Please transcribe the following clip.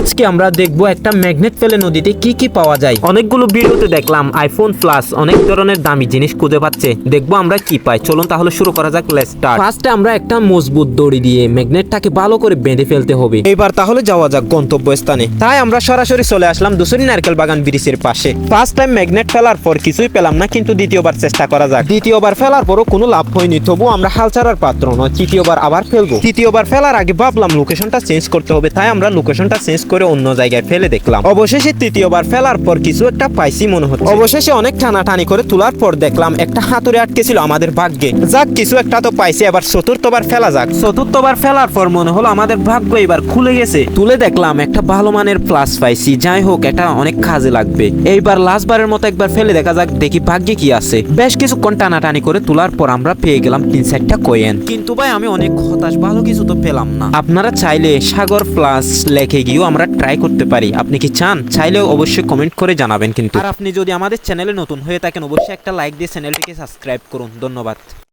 আজকে আমরা দেখব একটা ম্যাগনেট ফেলে নদীতে কি কি পাওয়া যায়। অনেকগুলো ভিডিওতে দেখলাম আইফোন প্লাস অনেক ধরনের দামি জিনিস খুঁজে পাচ্ছে। দেখব আমরা কি পাই। চলুন তাহলে শুরু করা যাক লেটস ফার্স্টে আমরা একটা মজবুত দড়ি দিয়ে ম্যাগনেটটাকে ভালো করে বেঁধে ফেলতে হবে। এবার তাহলে যাওয়া যাক গন্তব্যস্থানে। তাই আমরা সরাসরি চলে আসলাম দুসরি নারকেল বাগান ব্রিজের পাশে। ফার্স্ট টাইম ম্যাগনেট ফেলার পর কিছুই পেলাম না, কিন্তু দ্বিতীয়বার চেষ্টা করা যাক। দ্বিতীয়বার ফেলার পরও কোনো লাভ হয়নি, তবু আমরা হাল ছাড়ার পাত্র নয়। তৃতীয়বার আবার ফেলব। তৃতীয়বার ফেলার আগে ভাবলাম লোকেশনটা চেঞ্জ করতে হবে। তাই আমরা লোকেশনটা চেঞ্জ করে অন্য জায়গায় ফেলে দেখলাম। অবশেষে তৃতীয়বার ফেলার পর কিছু একটা পাইছি মনে হচ্ছে। অবশেষে অনেক টানাটানি করে তোলার পর দেখলাম একটা হাতুড়ে আটকে ছিল আমাদের ভাগ্যে। যাক, কিছু একটা তো পাইছি, এবার চতুর্থবার ফেলা যাক। চতুর্থবার ফেলার পর মনে হলো আমাদের ভাগ্য এবার খুলে গেছে। তুলে দেখলাম একটা ভালো মানের প্লাস পাইছি। যাই হোক, এটা অনেক কাজে লাগবে। এইবার লাস্টবারের মতো একবার ফেলে দেখা যাক, দেখি ভাগ্যে কি আছে। বেশ কিছুক্ষণ টানাটানি করে তোলার পর আমরা পেয়ে গেলাম তিন চারটা কয়েন কিন্তু ভাই, আমি অনেক হতাশ, ভালো কিছু তো পেলাম না। আপনারা চাইলে সাগর প্লাস লেখে গিয়েও আমরা ট্রাই করতে পারি। আপনি কি চান? চাইলেও অবশ্যই কমেন্ট করে জানাবেন কিন্তু। আর আপনি যদি আমাদের চ্যানেলে নতুন হয়ে থাকেন, অবশ্যই একটা লাইক দিয়ে চ্যানেলটিকে সাবস্ক্রাইব করুন। ধন্যবাদ।